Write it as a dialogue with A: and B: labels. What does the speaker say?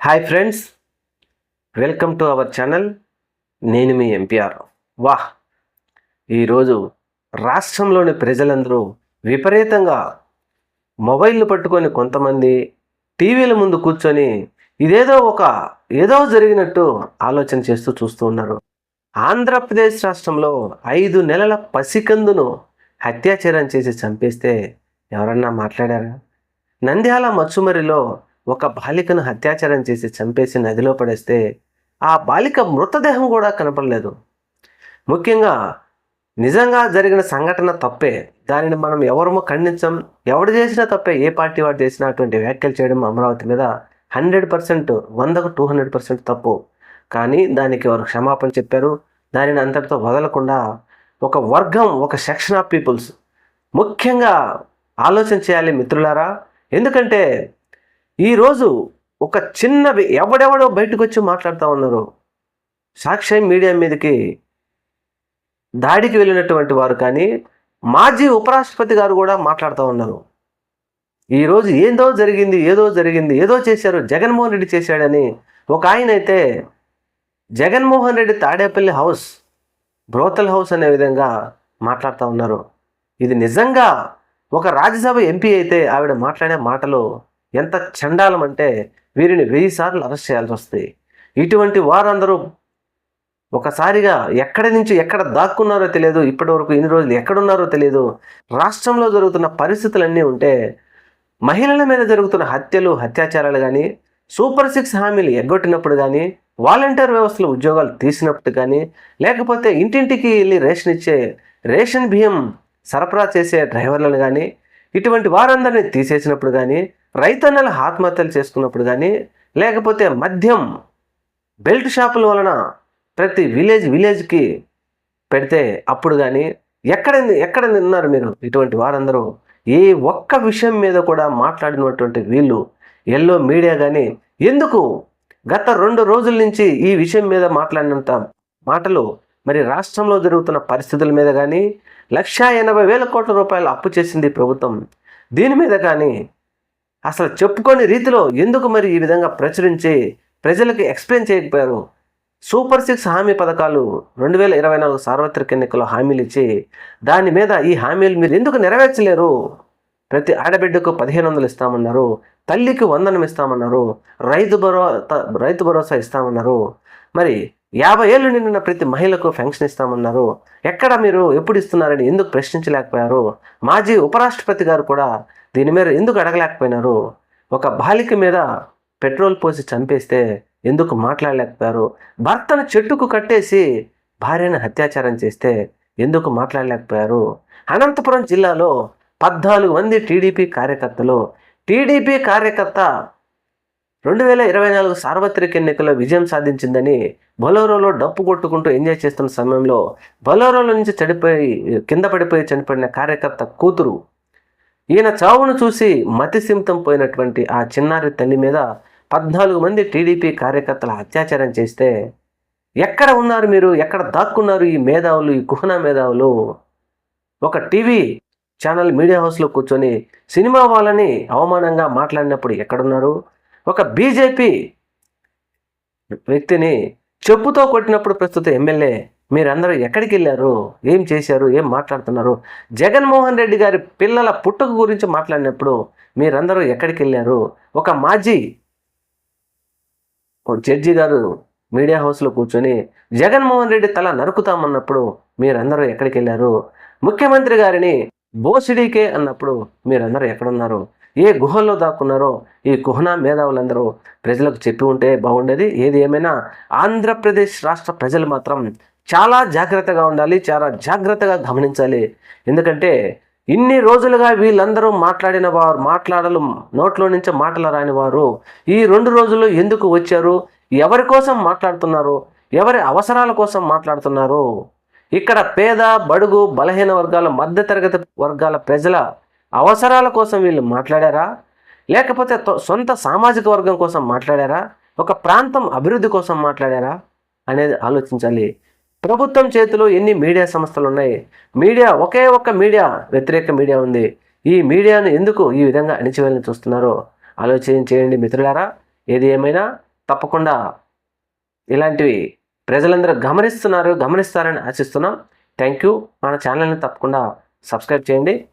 A: Hi friends welcome to our channel నేను మీ MPR వాహ్! ఈరోజు రాష్ట్రంలోని ప్రజలందరూ విపరీతంగా మొబైల్ను పట్టుకొని కొంతమంది టీవీల ముందు కూర్చొని ఇదేదో ఒక ఏదో జరిగినట్టు ఆలోచన చేస్తూ చూస్తూ ఉన్నారు. ఆంధ్రప్రదేశ్ రాష్ట్రంలో ఐదు నెలల పసికందును హత్యాచారం చేసి చంపేస్తే ఎవరన్నా మాట్లాడారా? నంద్యాల మచ్చుమరిలో ఒక బాలికను అత్యాచారం చేసి చంపేసి నదిలో పడేస్తే ఆ బాలిక మృతదేహం కూడా కనపడలేదు. ముఖ్యంగా నిజంగా జరిగిన సంఘటన తప్పే. దానిని మనం ఎవరమో ఖండించం ఎవడు చేసినా తప్పే. ఏ పార్టీ వాడు చేసినా అటువంటి వ్యాఖ్యలు చేయడం అమరావతి మీద హండ్రెడ్ పర్సెంట్ వందకు టూ హండ్రెడ్ పర్సెంట్ తప్పు. కానీ దానికి వారు క్షమాపణ చెప్పారు. దానిని అంతటితో వదలకుండా ఒక వర్గం ఒక సెక్షన్ ఆఫ్ పీపుల్స్ ముఖ్యంగా ఆలోచన చేయాలి మిత్రులారా. ఎందుకంటే ఈరోజు ఒక చిన్న ఎవడెవడో బయటకు వచ్చి మాట్లాడుతూ ఉన్నారు సాక్ష్యం మీడియా మీదకి దాడికి వెళ్ళినటువంటి వారు కానీ మాజీ ఉపరాష్ట్రపతి గారు కూడా మాట్లాడుతూ ఉన్నారు. ఈరోజు ఏందో జరిగింది ఏదో జరిగింది ఏదో చేశారు జగన్మోహన్ రెడ్డి చేశాడని ఒక ఆయన అయితే Jaganmohan Reddy Tadepalli house brothel house అనే విధంగా మాట్లాడుతూ ఉన్నారు. ఇది నిజంగా ఒక రాజ్యసభ ఎంపీ అయితే ఆవిడ మాట్లాడే మాటలు ఎంత చండాలం అంటే వీరిని వెయ్యి సార్లు అరెస్ట్ చేయాల్సి వస్తుంది ఇటువంటి వారందరూ ఒకసారిగా ఎక్కడి నుంచి ఎక్కడ దాక్కున్నారో తెలియదు ఇప్పటి వరకు ఇన్ని రోజులు ఎక్కడున్నారో తెలియదు. రాష్ట్రంలో జరుగుతున్న పరిస్థితులన్నీ ఉంటే మహిళల మీద జరుగుతున్న హత్యలు అత్యాచారాలు కానీ సూపర్ సిక్స్ హామీలు ఎగ్గొట్టినప్పుడు కానీ వాలంటీర్ వ్యవస్థలో ఉద్యోగాలు తీసినప్పుడు కానీ లేకపోతే ఇంటింటికి వెళ్ళి రేషన్ ఇచ్చే రేషన్ బియ్యం సరఫరా చేసే డ్రైవర్లను కానీ ఇటువంటి వారందరినీ తీసేసినప్పుడు కానీ రైతన్నలు ఆత్మహత్యలు చేసుకున్నప్పుడు కానీ లేకపోతే మద్యం బెల్ట్ షాపుల వలన ప్రతి విలేజ్ విలేజ్కి పెడితే అప్పుడు కానీ ఎక్కడ ఎక్కడ ఉన్నారు మీరు? ఇటువంటి వారందరూ ఏ ఒక్క విషయం మీద కూడా మాట్లాడినటువంటి వీళ్ళు ఎల్లో మీడియా కానీ ఎందుకు గత రెండు రోజుల నుంచి ఈ విషయం మీద మాట్లాడినంత మాటలు మరి రాష్ట్రంలో జరుగుతున్న పరిస్థితుల మీద కానీ లక్షా ఎనభై వేల కోట్ల రూపాయలు అప్పు చేసింది ప్రభుత్వం. దీని మీద కానీ అసలు చెప్పుకొని రీతిలో ఎందుకు మరి ఈ విధంగా ప్రచురించి ప్రజలకు ఎక్స్ప్లెయిన్ చేయకపోయారు? సూపర్ సిక్స్ హామీ పథకాలు రెండు వేల ఇరవై నాలుగు సార్వత్రిక ఎన్నికల్లో హామీలు ఇచ్చి దాని మీద ఈ హామీలు మీరు ఎందుకు నెరవేర్చలేరు? ప్రతి ఆడబిడ్డకు పదిహేను వందలు ఇస్తామన్నారు తల్లికి వందనం ఇస్తామన్నారు రైతు భరో రైతు భరోసా ఇస్తామన్నారు. మరి యాభై ఏళ్ళు నిండిన ప్రతి మహిళకు పెన్షన్ ఇస్తామన్నారు. ఎక్కడ మీరు ఎప్పుడు ఇస్తున్నారని ఎందుకు ప్రశ్నించలేకపోయారు? మాజీ ఉపరాష్ట్రపతి గారు కూడా దీని మీద ఎందుకు అడగలేకపోయినారు? ఒక బాలిక మీద పెట్రోల్ పోసి చంపేస్తే ఎందుకు మాట్లాడలేకపోయారు? భర్తను చెట్టుకు కట్టేసి భార్యను అత్యాచారం చేస్తే ఎందుకు మాట్లాడలేకపోయారు? అనంతపురం జిల్లాలో పద్నాలుగు మంది టీడీపీ కార్యకర్తలు టీడీపీ కార్యకర్త రెండు వేల ఇరవై నాలుగు సార్వత్రిక ఎన్నికల్లో విజయం సాధించిందని బొలోరోలో డప్పు కొట్టుకుంటూ ఎంజాయ్ చేస్తున్న సమయంలో బొలోరోలో నుంచి చెడిపోయి కింద పడిపోయి చనిపోయిన కార్యకర్త కూతురు. ఈయన చావును చూసి మతి పోయినటువంటి ఆ చిన్నారి తల్లి మీద పద్నాలుగు మంది టీడీపీ కార్యకర్తల అత్యాచారం చేస్తే ఎక్కడ ఉన్నారు మీరు? ఎక్కడ దాక్కున్నారు ఈ మేధావులు ఈ కుహనా మేధావులు? ఒక టీవీ ఛానల్ మీడియా హౌస్లో కూర్చొని సినిమా వాళ్ళని అవమానంగా మాట్లాడినప్పుడు ఎక్కడున్నారు? ఒక బీజేపీ వ్యక్తిని చెప్పుతో కొట్టినప్పుడు ప్రస్తుత ఎమ్మెల్యే మీరందరూ ఎక్కడికి వెళ్ళారు? ఏం చేశారు? ఏం మాట్లాడుతున్నారు? జగన్మోహన్ రెడ్డి గారి పిల్లల పుట్టుక గురించి మాట్లాడినప్పుడు మీరందరూ ఎక్కడికి వెళ్ళారు? ఒక మాజీ ఒక జడ్జి గారు మీడియా హౌస్లో కూర్చొని జగన్మోహన్ రెడ్డి తల నరుకుతామన్నప్పుడు మీరందరూ ఎక్కడికి వెళ్ళారు? ముఖ్యమంత్రి గారిని బోసిడీకే అన్నప్పుడు మీరందరూ ఎక్కడున్నారు? ఏ గుహల్లో దాక్కున్నారో ఈ కుహనా మేధావులందరూ ప్రజలకు చెప్పి ఉంటే బాగుండేది. ఏది ఏమైనా ఆంధ్రప్రదేశ్ రాష్ట్ర ప్రజలు మాత్రం చాలా జాగ్రత్తగా ఉండాలి చాలా జాగ్రత్తగా గమనించాలి. ఎందుకంటే ఇన్ని రోజులుగా వీళ్ళందరూ మాట్లాడిన వారు మాట్లాడలు నోట్లో నుంచి మాటలు రాని వారు ఈ రెండు రోజులు ఎందుకు వచ్చారు? ఎవరి కోసం మాట్లాడుతున్నారు? ఎవరి అవసరాల కోసం మాట్లాడుతున్నారు? ఇక్కడ పేద బడుగు బలహీన వర్గాల మధ్యతరగతి వర్గాల ప్రజల అవసరాల కోసం వీళ్ళు మాట్లాడారా? లేకపోతే తొ- సొంత సామాజిక వర్గం కోసం మాట్లాడారా? ఒక ప్రాంతం అభివృద్ధి కోసం మాట్లాడారా? అనేది ఆలోచించాలి. ప్రభుత్వం చేతిలో ఎన్ని మీడియా సంస్థలు ఉన్నాయి మీడియా ఒకే ఒక్క మీడియా వ్యతిరేక మీడియా ఉంది. ఈ మీడియాను ఎందుకు ఈ విధంగా అణిచివేయాలని చూస్తున్నారో ఆలోచన చేయండి మిత్రులారా. ఏది ఏమైనా తప్పకుండా ఇలాంటివి ప్రజలందరూ గమనిస్తున్నారు గమనిస్తారని ఆశిస్తున్నాం. Thank you. మన ఛానల్ని తప్పకుండా సబ్స్క్రైబ్ చేయండి.